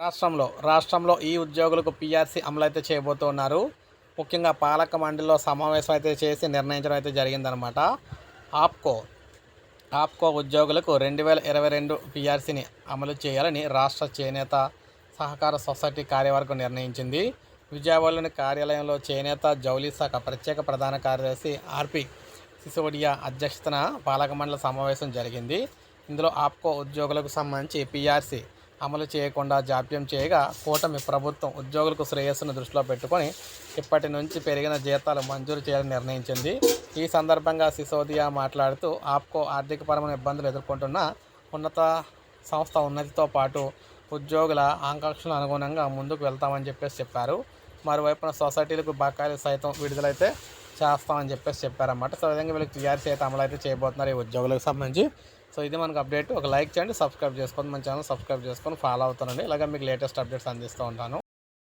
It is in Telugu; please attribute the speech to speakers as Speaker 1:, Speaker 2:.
Speaker 1: రాష్ట్రంలో రాష్ట్రంలో ఈ ఉద్యోగులకు పీఆర్సీ అమలైతే చేయబోతున్నారు. ముఖ్యంగా పాలక మండలిలో సమావేశం అయితే చేసి నిర్ణయించడం అయితే జరిగిందనమాట ఆప్కో ఆప్కో ఉద్యోగులకు రెండు వేల ఇరవై రెండు పీఆర్సీని అమలు చేయాలని రాష్ట్ర చేనేత సహకార సొసైటీ కార్యవర్గం నిర్ణయించింది. విజయవాడలోని కార్యాలయంలో చేనేత జౌలీ శాఖ ప్రత్యేక ప్రధాన కార్యదర్శి ఆర్పి సిసోడియా అధ్యక్షతన పాలక మండలి సమావేశం జరిగింది. ఇందులో ఆప్కో ఉద్యోగులకు సంబంధించి పీఆర్సీ అమలు చేయకుండా జాప్యం చేయగా కూటమి ప్రభుత్వం ఉద్యోగులకు శ్రేయస్సును దృష్టిలో పెట్టుకొని ఇప్పటి నుంచి పెరిగిన జీతాలు మంజూరు చేయాలని నిర్ణయించింది. ఈ సందర్భంగా సిసోదియా మాట్లాడుతూ ఆప్కో ఆర్థికపరమైన ఇబ్బందులు ఎదుర్కొంటున్న ఉన్నత సంస్థ ఉన్నతితో పాటు ఉద్యోగుల ఆకాంక్షలు అనుగుణంగా ముందుకు వెళ్తామని చెప్పేసి చెప్పారు. మరోవైపున సొసైటీలకు బకాయిలు సైతం విడుదలైతే చేస్తామని చెప్పేసి చెప్పారన్నమాట. సో విధంగా వీళ్ళకి టీఆర్సీ అయితే అమలు అయితే చేయబోతున్నారు ఈ ఉద్యోగులకు సంబంధించి. సో ఇది మనకు అప్డేట్. ఒక లైక్ చేయండి సబ్స్క్రైబ్ చేసుకోండి మన ఛానల్ సబ్స్క్రైబ్ చేసుకొని ఫాలో అవుతానండి. ఇలాగ మీకు లేటెస్ట్ అప్డేట్స్ అందిస్తూ ఉంటాను.